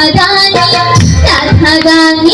Tathagani, Tathagani.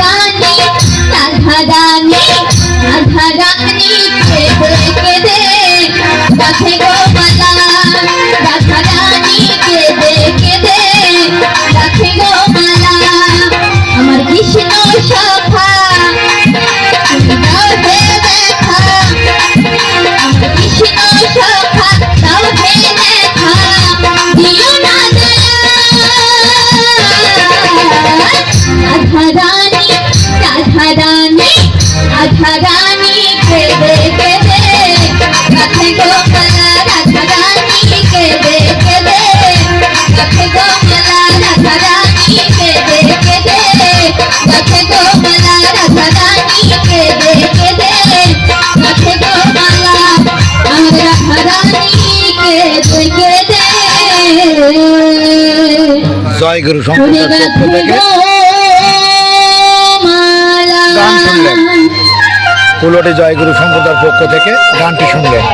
গানে রাধা গানে রাধা গানে কেঁদে কেঁদে সাথে গুরু সম্প্রদায়ের জয় গুরু গান পক্ষ থেকে গানটি শুনলেন